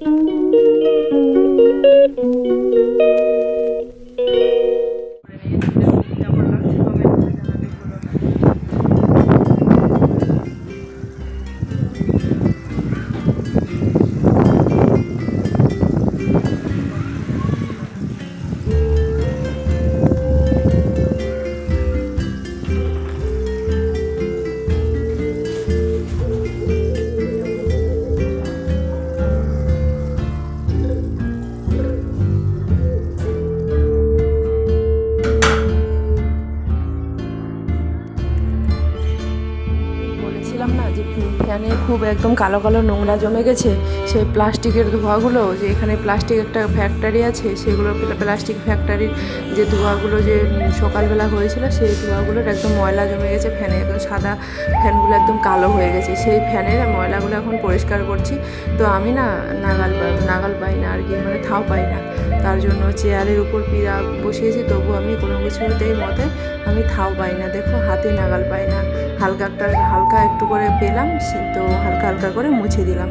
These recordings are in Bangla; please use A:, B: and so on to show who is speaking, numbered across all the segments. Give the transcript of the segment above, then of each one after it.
A: কেমন খুব একদম কালো কালো নোংরা জমে গেছে, সেই প্লাস্টিকের ধোঁয়াগুলো যে এখানে প্লাস্টিক একটা ফ্যাক্টরি আছে, সেগুলো প্লাস্টিক ফ্যাক্টরির যে ধোঁয়াগুলো যে সকালবেলা হয়েছিল, সেই ধোঁয়াগুলোর একদম ময়লা জমে গেছে ফ্যানে একদম সাদা ফ্যানগুলো একদম কালো হয়ে গেছে। সেই ফ্যানের ময়লাগুলো এখন পরিষ্কার করছি। তো আমি না নাগাল নাগাল পাই না আর কি মানে থাও পাই না। তার জন্য চেয়ারের উপর পিড়া বসিয়েছি তবু আমি কোনো কিছুতেই মতে আমি থাও পাই না। দেখো, হাতে নাগাল পাই না। হালকা একটা, হালকা একটু করে পেলাম তো হালকা হালকা করে মুছে দিলাম।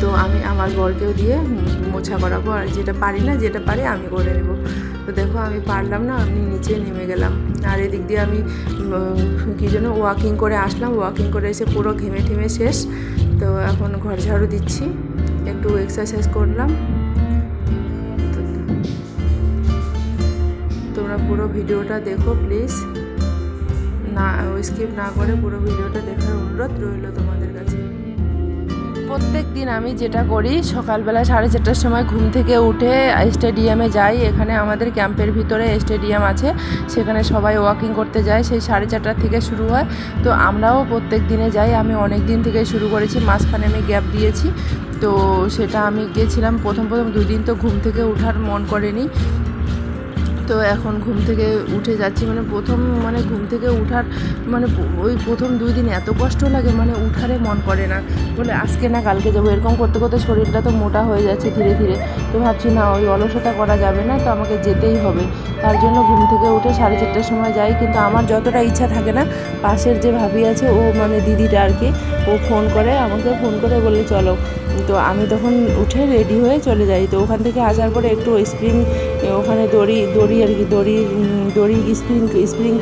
A: তো আমি আমার বরকেও দিয়ে মোছা করাবো, আর যেটা পারি না, যেটা পারি আমি করে নেব। তো দেখো, আমি পারলাম না, আমি নিচে নেমে গেলাম। আর এদিক দিয়ে আমি কী জন্য ওয়াকিং করে আসলাম। ওয়াকিং করে এসে পুরো ঘেমে ঠেমে শেষ। তো এখন ঘর ঝাড়ু দিচ্ছি। একটু এক্সারসাইজ করলাম। পুরো ভিডিওটা দেখো প্লিজ না স্কিপ না করে পুরো ভিডিওটা দেখার অনুরোধ রইল তোমাদের কাছে। প্রত্যেক দিন আমি যেটা করি, সকালবেলা সাড়ে চারটার সময় ঘুম থেকে উঠে স্টেডিয়ামে যাই। এখানে আমাদের ক্যাম্পের ভিতরে স্টেডিয়াম আছে, সেখানে সবাই ওয়াকিং করতে যায়। সেই সাড়ে চারটার থেকে শুরু হয়। তো আমরাও প্রত্যেক দিনে যাই। আমি অনেক দিন থেকে শুরু করেছি, মাঝখানে আমি গ্যাপ দিয়েছি। তো সেটা আমি গিয়েছিলাম, প্রথম প্রথম দুদিন তো ঘুম থেকে ওঠার মন করেনি। তো এখন ঘুম থেকে উঠে যাচ্ছি। মানে প্রথম মানে ঘুম থেকে উঠার মানে ওই প্রথম দুই দিন এত কষ্ট লাগে মানে উঠারে মন করে না। বলে আজকে না কালকে যাব। এরকম করতে করতে শরীরটা তো মোটা হয়ে যাচ্ছে ধীরে ধীরে। তো ভাবছি, না, ওই অলসতা করা যাবে না, তো আমাকে যেতেই হবে। তার জন্য ঘুম থেকে উঠে সাড়ে চারটার সময় যাই। কিন্তু আমার যতটা ইচ্ছা থাকে না, পাশের যে ভাবি আছে, ও মানে দিদিটা আর কি ও ফোন করে আমাকে ফোন করে বলে চলো। তো আমি তখন উঠে রেডি হয়ে চলে যাই। তো ওখান থেকে আসার পরে একটু স্প্রিং ওখানে দড়ি দড়ি আর কি, দড়ি দড়ি স্প্রিং স্প্রিং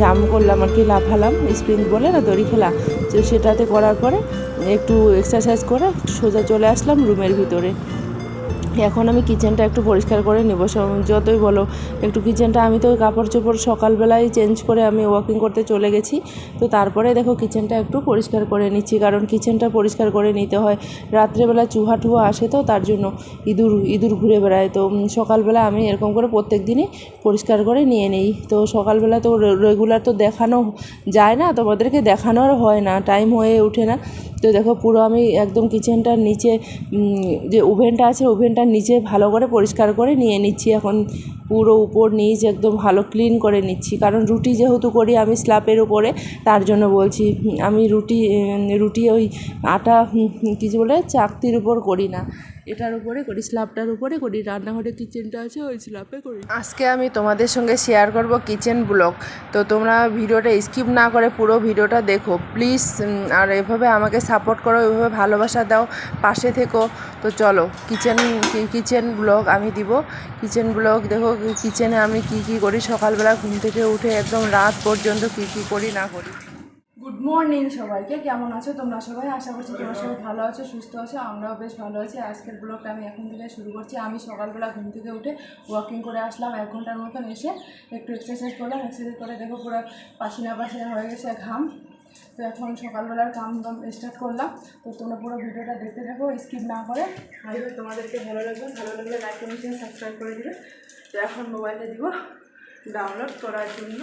A: জাম করলাম আর কি, লাফালাম। স্প্রিং বলে না, দড়ি খেলা। তো সেটাতে করার পরে একটু এক্সারসাইজ করে সোজা চলে আসলাম রুমের ভিতরে। এখন আমি কিচেনটা একটু পরিষ্কার করে নেব। যতই বলো, একটু কিচেনটা আমি তো কাপড় চোপড় সকালবেলায় চেঞ্জ করে আমি ওয়াকিং করতে চলে গেছি। তো তারপরে দেখো কিচেনটা একটু পরিষ্কার করে নিচ্ছি, কারণ কিচেনটা পরিষ্কার করে নিতে হয়। রাত্রেবেলা চুহা টুহা আসে তো, তার জন্য ইঁদুর ইঁদুর ঘুরে বেড়ায়। তো সকালবেলা আমি এরকম করে প্রত্যেক দিনই পরিষ্কার করে নিয়ে নিই। তো সকালবেলা তো রেগুলার তো দেখানো যায় না, তোমাদেরকে দেখানোর হয় না টাইম হয়ে ওঠে না। তো দেখো পুরো আমি একদম কিচেনটার নিচে যে ওভেনটা আছে ওভেনটার নিচে ভালো করে পরিষ্কার করে নিয়ে নিচ্ছি। এখন পুরো উপর নিচ একদম ভালো ক্লিন করে নিচ্ছি। কারণ রুটি যেহেতু করি আমি স্ল্যাপের উপরে, তার জন্য বলছি, আমি রুটি রুটি ওই আটা কিছু বলে, চাকতির উপর করি না। এটার উপরে করি স্ল্যাবটার উপরে করি, রান্নাঘরে কিচেনটা আছে, ওই স্ল্যাপে করি। আজকে আমি তোমাদের সঙ্গে শেয়ার করব কিচেন ব্লগ তো তোমরা ভিডিওটা স্কিপ না করে পুরো ভিডিওটা দেখো। প্লিজ আর এভাবে আমাকে সাপোর্ট করো, এভাবে ভালোবাসা দাও, পাশে থেকো। তো চলো কিচেন কিচেন ব্লগ আমি দিব। কিচেন ব্লগ দেখো কিচেনে আমি কি কি করি? সকালবেলা ঘুম থেকে উঠে একদম রাত পর্যন্ত কি কি করি, না করি। গুড মর্নিং সবাইকে, কেমন আছো তোমরা সবাই? আশা করছি তোমরা সবাই ভালো আছো, সুস্থ আছো, আমরাও বেশ ভালো আছি। আজকের ব্লগটা আমি এখন থেকে শুরু করছি। আমি সকালবেলা ঘুম থেকে উঠে ওয়াকিং করে আসলাম, এক ঘণ্টার মতন এসে একটু এক্সারসাইজ করলাম। এক্সারসাইজ করে দেখো পুরো পাসিনা পাসিনা হয়ে গেছে ঘাম। তো এখন সকালবেলার কাম দাম স্টার্ট করলাম। তো তোমরা পুরো ভিডিওটা দেখতে থাকো স্কিপ না করে। হোপ তোমাদেরকে ভালো লাগবে, ভালো লাগলে লাইক কমেন্ট সাবস্ক্রাইব করে দিবে। তো এখন মোবাইলে দিব ডাউনলোড করার জন্য।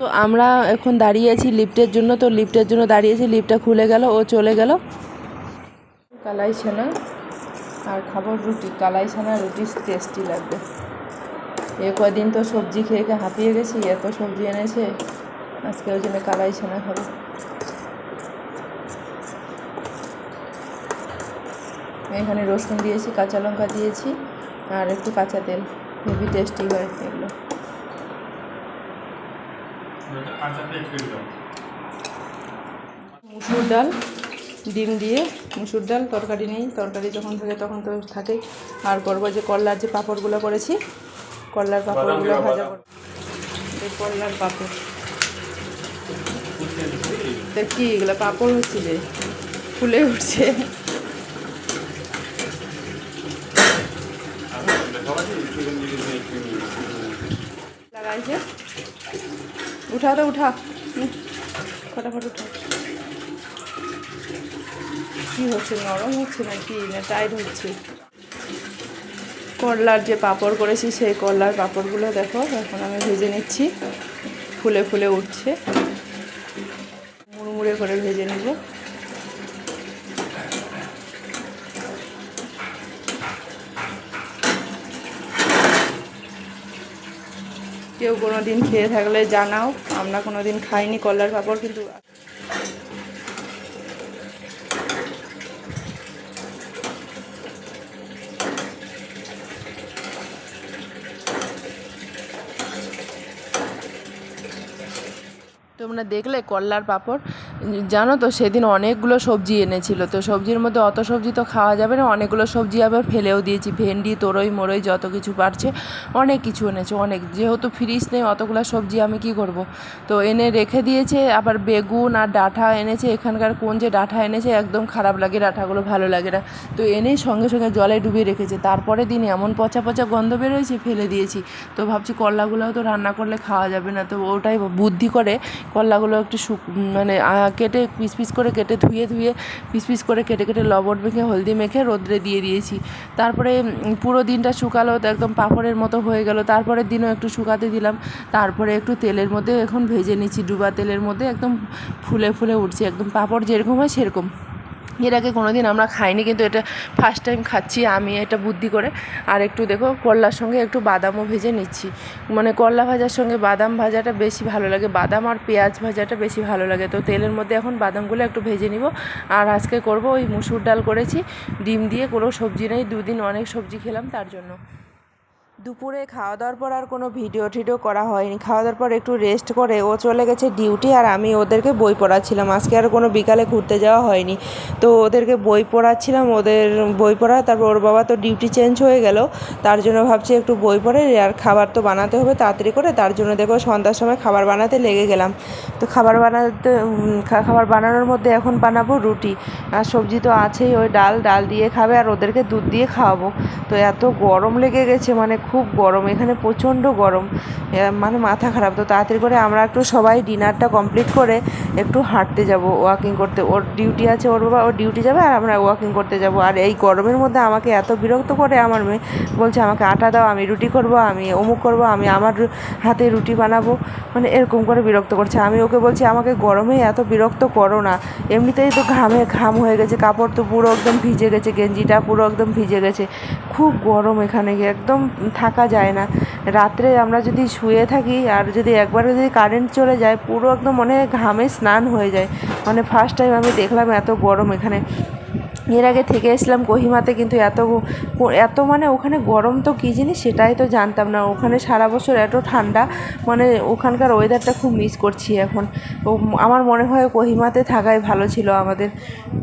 A: তো আমরা এখন দাঁড়িয়ে আছি লিফটের জন্য, তো লিফটের জন্য দাঁড়িয়েছি লিফটটা খুলে গেল, ও চলে গেল। কালাই ছানা আর খাব রুটি, কালাই ছানা রুটি টেস্টি লাগবে। এ কদিন তো সবজি খেয়ে খেয়ে হাঁপিয়ে গেছি, এত সবজি এনেছে, আজকে ওই জন্য কালাই ছানা খাব। এখানে রসুন দিয়েছি, কাঁচা লঙ্কা দিয়েছি, আর একটু কাঁচা তেল, হেভি টেস্টি হয় এগুলো
B: কাঁচা প্লেট করে দাও
A: মুসুর ডাল ডিম দিয়ে মুসুর ডাল তরকারি নেই তরকারি যখন থাকে তখন তো থাকেই আর করব যে করলার যে পাঁপড়গুলো করেছি করলার পাঁপড়গুলো ভাজা করব। এই করলার পাঁপড়। তা কি এগুলো পাঁপড় হচ্ছে যে? ফুলে উঠছে। উঠা তো উঠা। ফটাফট উঠা। কি হচ্ছে, নরম হচ্ছে না কি না টাইট হচ্ছে। করলার যে পাপড় করেছি, সেই করলার পাপড়গুলো দেখো, এখন আমি ভেজে নিচ্ছি। ফুলে ফুলে উঠছে মুড়মুড়ে করে ভেজে নেব কেউ কোনো দিন খেয়ে থাকলে জানাও। আমরা কোনো দিন খাইনি কলার পাঁপড়, কিন্তু তোমরা দেখলে কল্লার পাঁপড়? জানো তো, সেদিন অনেকগুলো সবজি এনেছিল। তো সবজির মধ্যে অত সবজি তো খাওয়া যাবে না, অনেকগুলো সবজি আবার ফেলেও দিয়েছি। ভেন্ডি, তোরই, মোরই যত কিছু পারছে, অনেক কিছু এনেছে, অনেক। যেহেতু ফ্রিজ নেই, অতগুলো সবজি আমি কি করব? তো এনে রেখে দিয়েছে, আবার বেগুন আর ডাঁটা এনেছে। এখানকার কোন যে ডাঁটা এনেছে, একদম খারাপ লাগে ডাঁটাগুলো ভালো লাগে না। তো এনেই সঙ্গে সঙ্গে জলে ডুবিয়ে রেখেছে। তারপরে দিন এমন পচা পচা গন্ধ বেরোয়েছে, ফেলে দিয়েছি। তো ভাবছি করলাগুলোও তো রান্না করলে খাওয়া যাবে না। তো ওটাই বুদ্ধি করে করলাগুলো একটু শুক মানে কেটে পিস পিস করে কেটে ধুয়ে ধুয়ে পিস পিস করে কেটে কেটে লবণ মেখে, হলদি মেখে রোদ্রে দিয়ে দিয়েছি। তারপরে পুরো দিনটা শুকালো একদম পাঁপড়ের মতো হয়ে গেল। তারপরের দিনও একটু শুকাতে দিলাম। তারপরে একটু তেলের মধ্যে এখন ভেজে নিচ্ছি, ডুবা তেলের মধ্যে একদম ফুলে ফুলে উঠছে, একদম পাঁপড় যেরকম হয় সেরকম। এর আগে কোনো দিন আমরা খাইনি, কিন্তু এটা ফার্স্ট টাইম খাচ্ছি, আমি এটা বুদ্ধি করে। আর একটু দেখো, করলার সঙ্গে একটু বাদামও ভেজে নিচ্ছি। মানে করলা ভাজার সঙ্গে বাদাম ভাজাটা বেশি ভালো লাগে, বাদাম আর পেঁয়াজ ভাজাটা বেশি ভালো লাগে। তো তেলের মধ্যে এখন বাদামগুলো একটু ভেজে নিব। আর আজকে করব ওই মুসুর ডাল করেছি, ডিম দিয়ে কোনো সবজি নেই, দুদিন অনেক সবজি খেলাম তার জন্য। দুপুরে খাওয়া দাওয়ার পর আর কোনো ভিডিও টিডিও করা হয়নি। খাওয়া দাওয়ার পর একটু রেস্ট করে ও চলে গেছে ডিউটি আর আমি ওদেরকে বই পড়াচ্ছিলাম। আজকে আর কোনো বিকালে ঘুরতে যাওয়া হয়নি। তো ওদেরকে বই পড়াচ্ছিলাম, ওদের বই পড়া, তারপর ওর বাবা তো ডিউটি চেঞ্জ হয়ে গেল। তার জন্য ভাবছি একটু বই পড়ে, আর খাবার তো বানাতে হবে তাড়াতাড়ি করে। তার জন্য দেখো সন্ধ্যার সময় খাবার বানাতে লেগে গেলাম। তো খাবার বানাতে খাবার বানানোর মধ্যে এখন বানাবো রুটি। আর সবজি তো আছেই, ওই ডাল ডাল দিয়ে খাবে আর ওদেরকে দুধ দিয়ে খাওয়াবো। তো এত গরম লেগে গেছে মানে খুব গরম, এখানে প্রচণ্ড গরম। মানে মাথা খারাপ। তো তাড়াতাড়ি করে আমরা একটু সবাই ডিনারটা কমপ্লিট করে একটু হাঁটতে যাব ওয়াকিং করতে। ওর ডিউটি আছে, ওর বাবা ওর ডিউটি যাবে আর আমরা ওয়াকিং করতে যাব। আর এই গরমের মধ্যে আমাকে এত বিরক্ত করে, আমার মেয়ে বলছে, আমাকে আটা দাও, আমি রুটি করব, আমি অমুক করব, আমি আমার হাতে রুটি বানাবো। মানে এরকম করে বিরক্ত করছে। আমি ওকে বলছি, আমাকে গরমে এত বিরক্ত করো না। এমনিতেই তো ঘামে, ঘাম হয়ে গেছে, কাপড় তো পুরো একদম ভিজে গেছে, গেঞ্জিটা পুরো একদম ভিজে গেছে। খুব গরম এখানে, একদম থাকা যায় না। রাত্রে আমরা যদি শুয়ে থাকি আর যদি একবার যদি কারেন্ট চলে যায়, পুরো একদম মনে ঘামে স্নান হয়ে যায়। মানে ফার্স্ট টাইম আমি দেখলাম এত গরম এখানে। এর আগে থেকে এসলাম কোহিমাতে কিন্তু এত এত মানে ওখানে গরম তো কী জিনিস সেটাই তো জানতাম না। ওখানে সারা বছর এত ঠান্ডা মানে ওখানকার ওয়েদারটা খুব মিস করছি এখন। ও, আমার মনে হয় কোহিমাতে থাকাই ভালো ছিল আমাদের।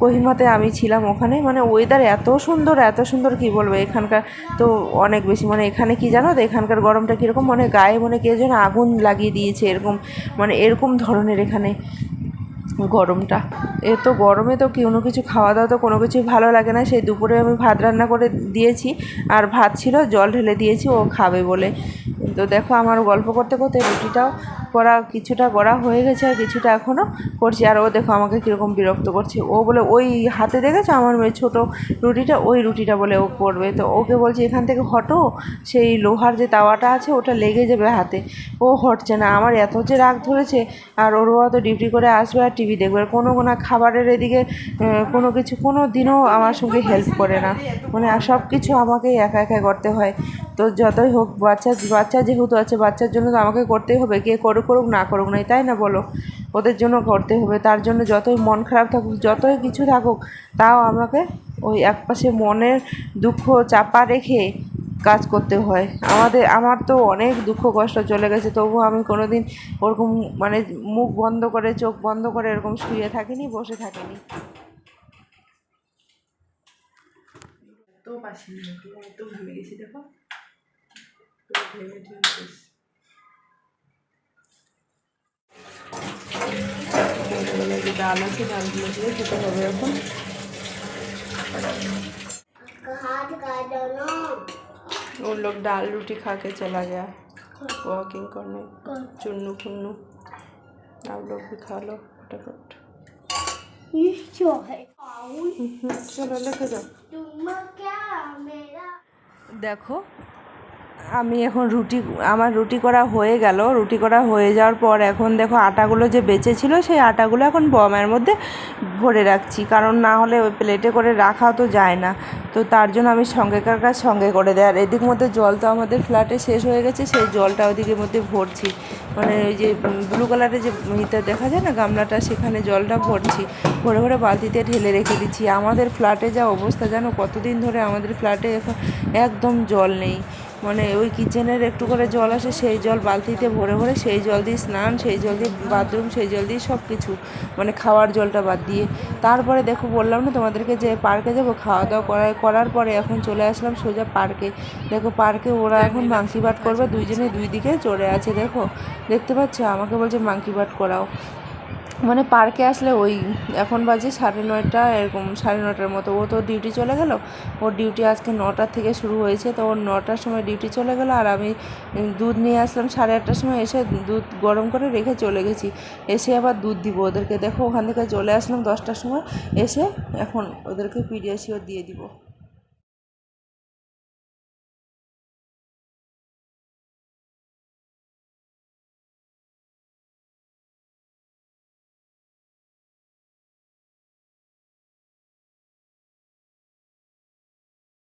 A: কোহিমাতে আমি ছিলাম ওখানে মানে ওয়েদার এত সুন্দর এত সুন্দর কি বলব এখানকার তো অনেক বেশি। মানে এখানে কি জানো তো, এখানকার গরমটা কীরকম মানে গায়ে মনে কে যেন আগুন লাগিয়ে দিয়েছে এরকম মানে এরকম ধরনের এখানে। গরমটা। এ তো গরমে তো কোনো কিছু খাওয়া দাওয়া তো কোনো কিছুই ভালো লাগে না। সেই দুপুরে আমি ভাত রান্না করে দিয়েছি, আর ভাত ছিল, জল ঢেলে দিয়েছি, ও খাবে বলে। তো দেখো আমার গল্প করতে করতে রুটিটাও করা কিছুটা করা হয়ে গেছে আর কিছুটা এখনও করছি। আর ও দেখো আমাকে কীরকম বিরক্ত করছে। ও বলে, ওই হাতে দেখেছ আমার মেয়ে ছোটো রুটিটা? ওই রুটিটা বলে ও করবে তো ওকে বলছি, এখান থেকে হটো। সেই লোহার যে তাওয়াটা আছে, ওটা লেগে যাবে হাতে। ও হটছে না। আমার এত যে রাগ ধরেছে, আর ওর বাবা ডিউটি করে আসবে আর টিভি দেখবে। আর কোনো কোনো খাবারের এদিকে কোনো কিছু, কোনো দিনও আমার সঙ্গে হেল্প করে না। মানে সব কিছু আমাকেই একা একা করতে হয়। তো যতই হোক, বাচ্চা বাচ্চা যেহেতু আছে, বাচ্চার জন্য তো আমাকে করতেই হবে। কে করে করুক, না করুক নাই, তাই না বলো? ওদের জন্য করতে হবে। তার জন্য যতই মন খারাপ থাকুক, যতই কিছু থাকুক, তাও আমাকে ওই একপাশে মনের দুঃখ চাপা রেখে কাজ করতে হয়। আমাদের, আমার তো অনেক দুঃখ কষ্ট চলে গেছে তবুও আমি কোনো দিন ওরকম মানে মুখ বন্ধ করে, চোখ বন্ধ করে এরকম শুয়ে থাকিনি, বসে থাকিনি। তো পাশে তো ভেবে গেছি, দেখো। তো ভেবে ঠিক যে ডাল আছে ডালগুলো দিয়ে খেতে হবে এখন
B: हाथ का दोनों
A: वो लोग दाल रोटी खा के चला गया वॉकिंग करने चुन्नू फुन्नू आप लोग भी खा लो फटाफट
B: ये जो है आउल
A: चलो लेके जाओ
B: तुम क्या मेरा
A: দেখো আমি এখন রুটি, আমার রুটি করা হয়ে গেল। রুটি করা হয়ে যাওয়ার পর এখন দেখো আটাগুলো যে বেঁচে ছিল সেই আটাগুলো এখন বমের মধ্যে ভরে রাখছি। কারণ না হলে ওই প্লেটে করে রাখা তো যায় না। তো তার জন্য আমি সঙ্গেকার কাজ সঙ্গে করে দেয় আর এদিক মধ্যে জল তো আমাদের ফ্ল্যাটে শেষ হয়ে গেছে, সেই জলটা ওদিকের মধ্যে ভরছি। মানে ওই যে ব্লু কালারের যে ইতে দেখা যায় না, গামলাটা, সেখানে জলটা ভরছি। ভরে ভরে বালতিতে ঢেলে রেখে দিচ্ছি। আমাদের ফ্ল্যাটে যা অবস্থা, জানো? কতদিন ধরে আমাদের ফ্ল্যাটে এখন একদম জল নেই। মানে ওই কিচেনের একটু করে জল আসে, সেই জল বালতিতে ভরে ভরে সেই জল দিয়ে স্নান, সেই জল দিয়ে বাথরুম সেই জল দিয়ে সব কিছু মানে খাওয়ার জলটা বাদ দিয়ে। তারপরে দেখো বললাম না তোমাদেরকে যে পার্কে যাব খাওয়া দাওয়া করার করার পরে এখন চলে আসলাম সোজা পার্কে দেখো পার্কে ওরা এখন মাংকি বাট করবে, দুইজনে দুই দিকে চড়ে আছে, দেখো। দেখতে পাচ্ছ? আমাকে বলছে মাংকি বাট করাও। মানে পার্কে আসলে ওই এখন বাজে সাড়ে নয়টা, এরকম সাড়ে নটার মতো। ও তো ডিউটি চলে গেল। ওর ডিউটি আজকে নটার থেকে শুরু হয়েছে। তো ওর নটার সময় ডিউটি চলে গেল আর আমি দুধ নিয়ে আসলাম সাড়ে আটটার সময়। এসে দুধ গরম করে রেখে চলে গেছি। এসে আবার দুধ দিব ওদেরকে। দেখো ওখান থেকে চলে আসলাম দশটার সময়। এসে এখন ওদেরকে পিডিয়াসিও দিয়ে দিব।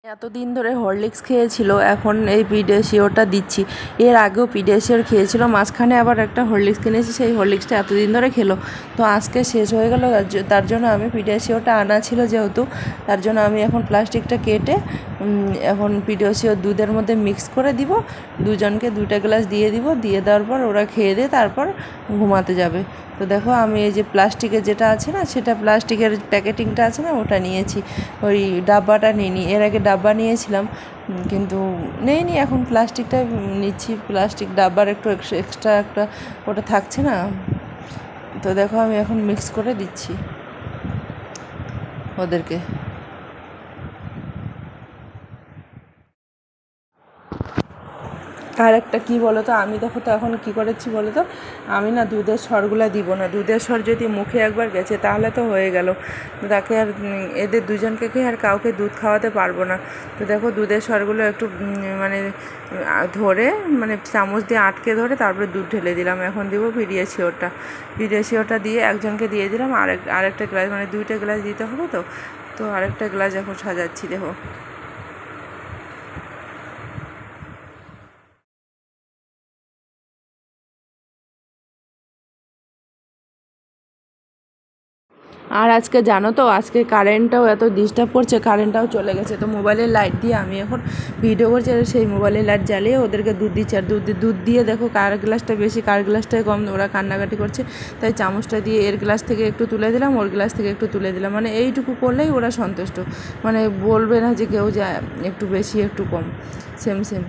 A: এতদিন ধরে হরলিক্স খেয়েছিল, এখন এই পিডিয়াশিওরটা দিচ্ছি। এর আগেও পিডিয়াশিওর খেয়েছিল, মাঝখানে আবার একটা হরলিক্স কিনেছি, সেই হরলিক্সটা এতদিন ধরে খেলো। তো আজকে শেষ হয়ে গেল, তার জন্য আমি পিডিয়াশিওরটা আনা ছিল যেহেতু, তার জন্য আমি এখন প্লাস্টিকটা কেটে এখন পিডিয়াশিওর দুধের মধ্যে মিক্স করে দিব, দুজনকে দুটা গ্লাস দিয়ে দিব, দিয়ে দেওয়ার পর ওরা খেয়ে দিয়ে তারপর ঘুমাতে যাবে। তো দেখো, আমি এই যে প্লাস্টিকের যেটা আছে না, সেটা প্লাস্টিকের প্যাকেটিংটা আছে না, ওটা নিয়েছি। ওই ডাব্বাটা নিইনি এর আগে ডাব্বা নিয়েছিলাম কিন্তু কিন্তু নেইনি এখন প্লাস্টিকটা নিচ্ছি, প্লাস্টিক ডাব্বার একটু এক্সট্রা একটা ওটা থাকছে না। তো দেখো, আমি এখন মিক্স করে দিচ্ছি ওদেরকে। আর একটা কী বলো তো আমি দেখো তো এখন কী করেছি বলো তো আমি না দুধের স্বরগুলো দিব না। দুধের স্বর যদি মুখে একবার গেছে, তাহলে তো হয়ে গেল। তাকে আর এদের দুজনকে খেয়ে আর কাউকে দুধ খাওয়াতে পারব না? তো দেখো দুধের সরগুলো একটু মানে ধরে মানে চামচ দিয়ে আটকে ধরে তারপরে দুধ ঢেলে দিলাম। এখন দিব পিডিয়াশিওরটা পিডিয়াশিওরটা দিয়ে একজনকে দিয়ে দিলাম। আরেক, আরেকটা গ্লাস মানে দুইটা গ্লাস দিতে হবে তো? তো আরেকটা গ্লাস এখন সাজাচ্ছি, দেখো। আর আজকে জানো তো, আজকে কারেন্টটাও এত ডিস্টার্ব করছে কারেন্টটাও চলে গেছে। তো মোবাইলের লাইট দিয়ে আমি এখন ভিডিও করছি আর সেই মোবাইলের লাইট জ্বালিয়ে ওদেরকে দুধ দিচ্ছি। আর দুধ দুধ দিয়ে দেখো কার গ্লাসটা বেশি, কার গ্লাসটাই কম, ওরা কান্নাকাটি করছে। তাই চামচটা দিয়ে এর গ্লাস থেকে একটু তুলে দিলাম, ওর গ্লাস থেকে একটু তুলে দিলাম। মানে এইটুকু করলেই ওরা সন্তুষ্ট। মানে বলবে না যে কেউ যায় একটু বেশি, একটু কম। সেম সেম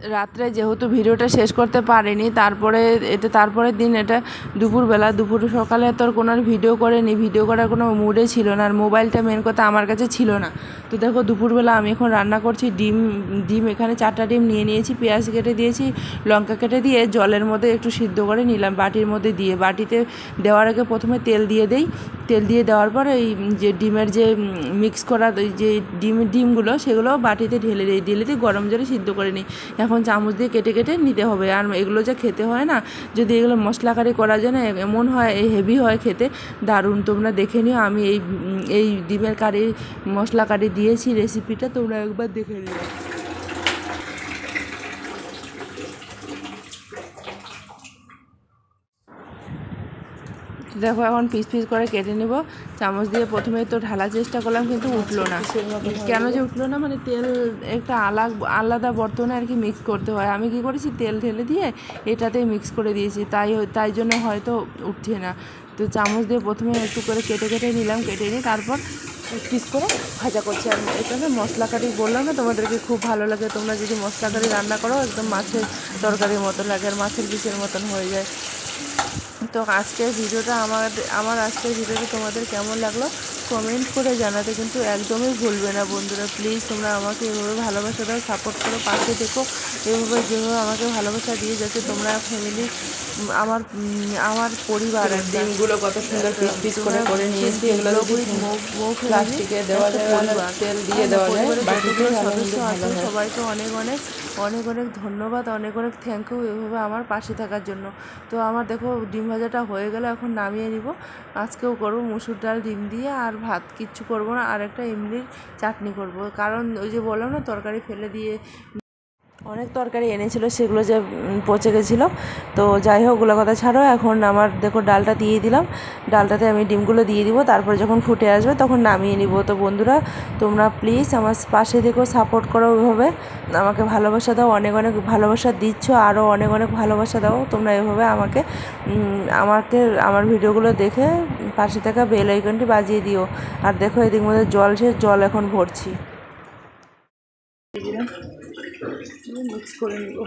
A: রাত্রে যেহেতু ভিডিওটা শেষ করতে পারিনি, তারপরে এটা তারপরের দিন এটা দুপুরবেলা, দুপুর সকালে তো আর কোনো ভিডিও করেনি, ভিডিও করার কোনো মুডে ছিল না, আর মোবাইলটা মেন কথা আমার কাছে ছিল না। তো দেখো দুপুরবেলা আমি এখন রান্না করছি, ডিম ডিম এখানে চারটা ডিম নিয়ে নিয়েছি, পেঁয়াজ কেটে দিয়েছি, লঙ্কা কেটে দিয়ে জলের মধ্যে একটু সিদ্ধ করে নিলাম, বাটির মধ্যে দিয়ে। বাটিতে দেওয়ার আগে প্রথমে তেল দিয়ে দেই তেল দিয়ে দেওয়ার পর এই যে ডিমের যে মিক্স করা যে ডিম, ডিমগুলো, সেগুলো বাটিতে ঢেলে দিই। ঢেলে দিয়ে গরম জলে সিদ্ধ করে নিই। এখন চামচ দিয়ে কেটে কেটে নিতে হবে। আর এগুলো যা খেতে হয় না, যদি এগুলো মশলা কারি করা যায় না, এমন হয় এই হেভি হয় খেতে, দারুণ। তোমরা দেখে নিও, আমি এই এই ডিমের কারি, মশলা কারি দিয়েছি রেসিপিটা তোমরা একবার দেখে নিও। দেখো এখন পিস পিস করে কেটে নেব। চামচ দিয়ে প্রথমে তো ঢালার চেষ্টা করলাম, কিন্তু উঠল না। কেন যে উঠল না? মানে তেল একটা আলাগ, আলাদা বর্তনে আর কি মিক্স করতে হয়। আমি কি করেছি? তেল ঢেলে দিয়ে এটাতেই মিক্স করে দিয়েছি। তাই তাই জন্য হয়তো উঠছে না। তো চামচ দিয়ে প্রথমে একটু করে কেটে কেটে নিলাম, কেটে নিয়ে তারপর পিস করে ভাজা করছি। আর এটা না মশলা কারি বললাম না, তোমাদেরকে খুব ভালো লাগে। তোমরা যদি মশলা কারি রান্না করো, একদম মাছের তরকারির মতো লাগে, আর মাছের পিসের মতন হয়ে যায়। তো আজকের ভিডিওটা আমার আমার আজকের ভিডিওটা তোমাদের কেমন লাগল? কমেন্ট করে জানাতে কিন্তু একদমই ভুলবে না বন্ধুরা। প্লিজ তোমরা আমাকে এভাবে ভালোবাসা দাও সাপোর্ট করো পাশে দেখো এভাবে যেভাবে আমাকে ভালোবাসা দিয়ে যাচ্ছে তোমরা ফ্যামিলি আমার আমার পরিবার।
C: ডিমগুলো কত সুন্দর পিস পিস করে করে নিয়েছি এগুলো প্লাস্টিকে দেওয়া যায় তেল দিয়ে দেওয়া যায়
A: আছে সবাইকে অনেক অনেক অনেক অনেক ধন্যবাদ, অনেক অনেক থ্যাংক ইউ এভাবে আমার পাশে থাকার জন্য। তো আমার দেখো ডিম ভাজাটা হয়ে গেলে, এখন নামিয়ে নিব। আজকেও করব মুসুর ডাল, ডিম দিয়ে, আর ভাত কিচ্ছু করব না। আর একটা এমনির চাটনি করব। কারণ ওই যে বললাম না, তরকারি ফেলে দিয়ে অনেক তরকারি এনেছিল, সেগুলো যে পচে গেছিল। তো যাই হোক ওগুলো কথা ছাড়ো, এখন আমার দেখো ডালটা দিয়ে দিলাম। ডালটাতে আমি ডিমগুলো দিয়ে দিব, তারপর যখন ফুটে আসবে তখন নামিয়ে নিব। তো বন্ধুরা, তোমরা প্লিজ আমার পাশে দেখো সাপোর্ট করো ওইভাবে। আমাকে ভালোবাসা দাও, অনেক অনেক ভালোবাসা দিচ্ছ আরও অনেক অনেক ভালোবাসা দাও। তোমরা এভাবে আমাকে আমাকে, আমার ভিডিওগুলো দেখে পাশে থাকা বেল আইকনটি বাজিয়ে দিও। আর দেখো এদিক মধ্যে জল সে জল এখন ভরছি। মিক্স করে নিব।